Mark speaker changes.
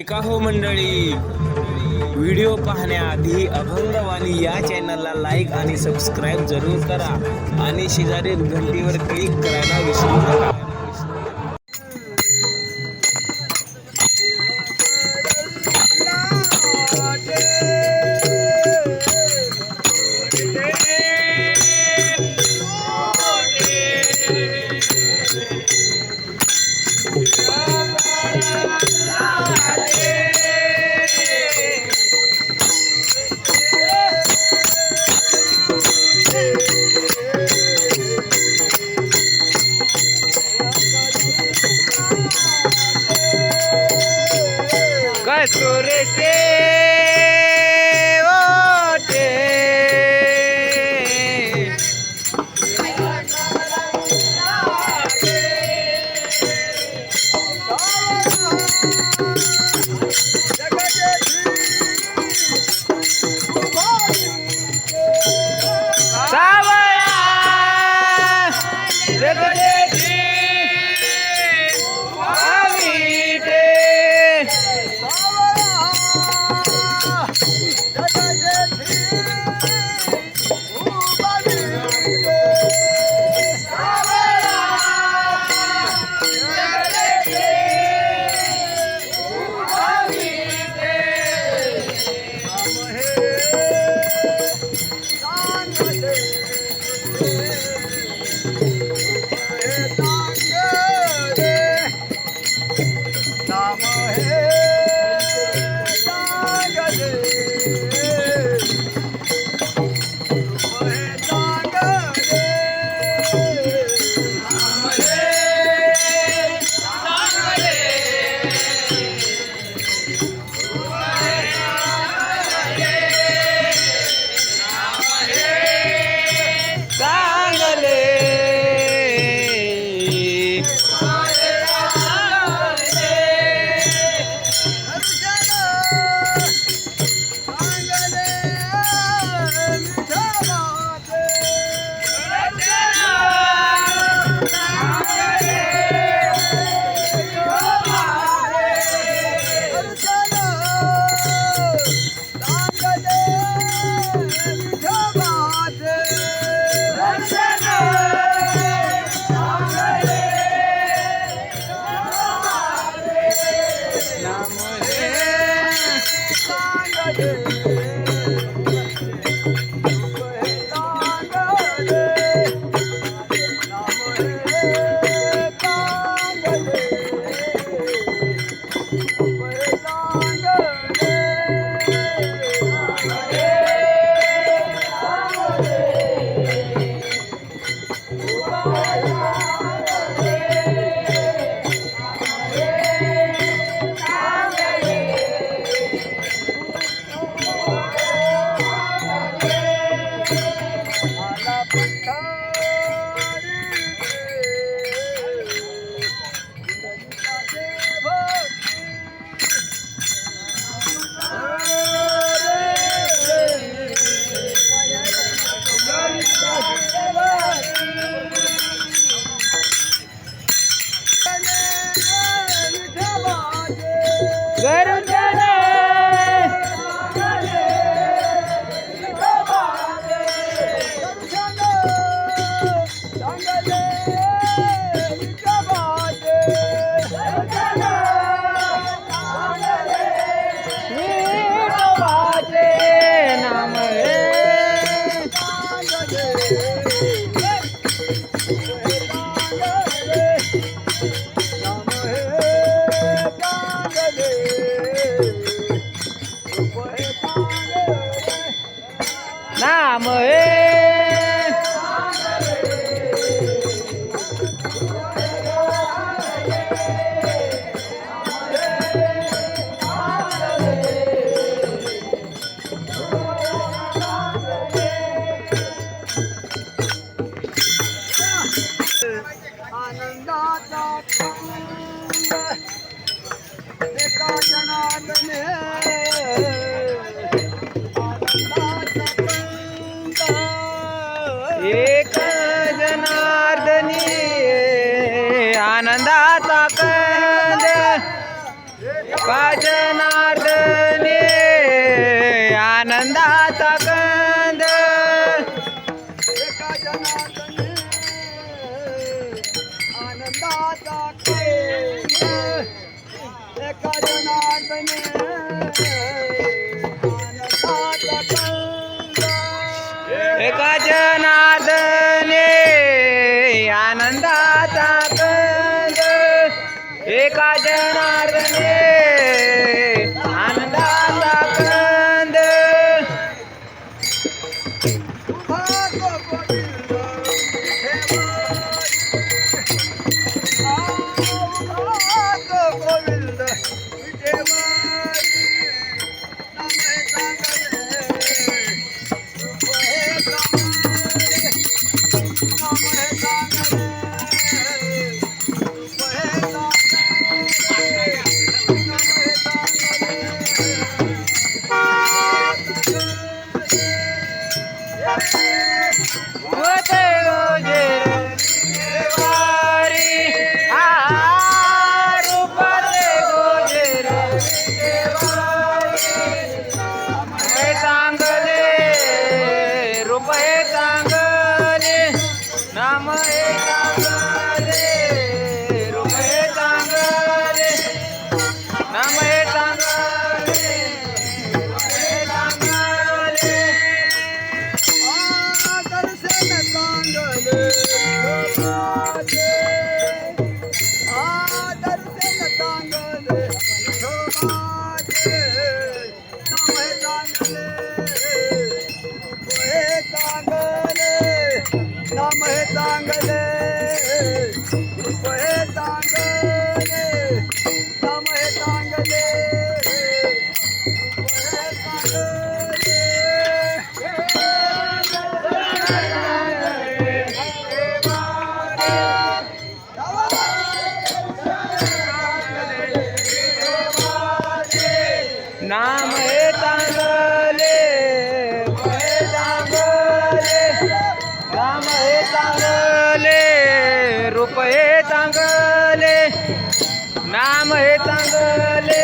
Speaker 1: ऐका हो मंडळी? व्हिडिओ पाहण्याआधी अभंगवाणी या चॅनलला लाईक आणि सबस्क्राईब जरूर करा आणि शेजारील घंटीवर क्लिक करायला विसरू नका. ગરુ नाम हे भजनात
Speaker 2: आनंदाचा
Speaker 1: कंद. आनंदाचा
Speaker 2: एका जनातने एका जनादने आनंदाचा कंद.
Speaker 1: एका जन नाम
Speaker 2: रूप हे नाम हे चांगले